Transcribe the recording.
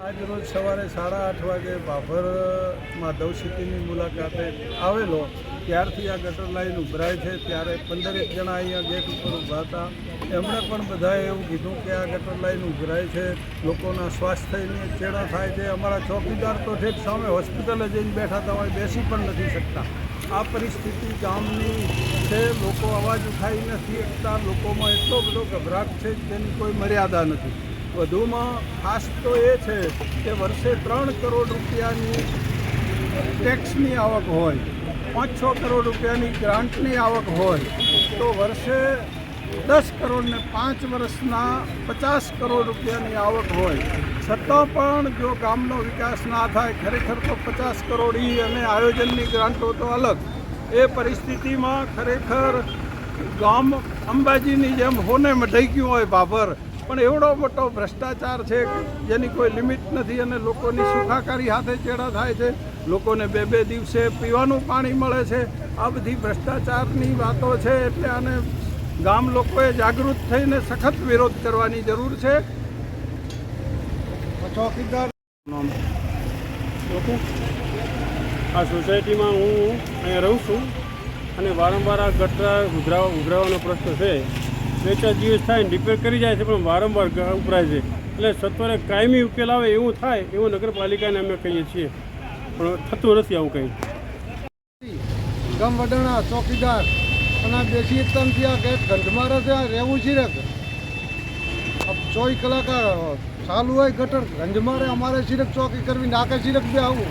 આજ રોજ સવારે સાડા આઠ વાગે ભાભર માધવ સિટીની મુલાકાતે આવેલો. ત્યારથી આ ગટર લાઈન ઉભરાય છે. ત્યારે પંદરેક જણા અહીંયા ગેટ ઉપર ઊભા હતા. એમણે પણ બધાએ એવું કીધું કે આ ગટર લાઈન ઉભરાય છે. લોકોના સ્વાસ્થ્યની ચેડા થાય છે. અમારા ચોકીદાર તો ઠેક સામે હોસ્પિટલે જઈને બેઠા હતા. હોય બેસી પણ નથી શકતા. આ પરિસ્થિતિ ગામની છે. લોકો અવાજ ઉઠાવી નથી શકતા. લોકોમાં એટલો બધો ગભરાટ છે તેની કોઈ મર્યાદા નથી. વધુમાં ખાસ તો એ છે કે વર્ષે ત્રણ કરોડ રૂપિયાની ટેક્સની આવક હોય, પાંચ છ કરોડ રૂપિયાની ગ્રાન્ટની આવક હોય, તો વર્ષે દસ કરોડ ને પાંચ વર્ષના પચાસ કરોડ રૂપિયાની આવક હોય. છતાં પણ જો ગામનો વિકાસ ના થાય, ખરેખર તો પચાસ કરોડ ઈ અને આયોજનની ગ્રાન્ટો તો અલગ. એ પરિસ્થિતિમાં ખરેખર ગામ અંબાજીની જેમ હોને મઢાઈ ગયું હોય બાબર પણ એવડો મોટો ભ્રષ્ટાચાર છે જેની કોઈ લિમિટ નથી અને લોકોની સુખાકારી હાથે ચેડા થાય છે. લોકોને બે બે દિવસે પીવાનું પાણી મળે છે. આ બધી ભ્રષ્ટાચારની વાતો છે એટલે આને ગામ લોકોએ જાગૃત થઈને સખત વિરોધ કરવાની જરૂર છે. ચોકીદાર આ સોસાયટીમાં હું અહીંયા રહું છું અને વારંવાર આ ગટરા ઉઘરાવ ઉઘરાવાનો પ્રશ્ન છે. બે ચાર દિવસ થાય રિપેર કરી જાય છે, પણ વારંવાર ઉપરાય છે. એટલે સત્વરે કાયમી ઉકેલ આવે એવું થાય એવું નગરપાલિકાને અમે કહીએ છીએ. પણ થતું નથી આવું કંઈ. ગમ વડાણા ચોકીદાર અને આ બેસી એકદમથી આ ગેટ ગંધમાં છે, આ રહેવું છે ચોવીસ કલાક ચાલુ હોય ગટર ગંજમારે અમારે સિરક ચોકી કરવી, નાકે સિરક બી આવું.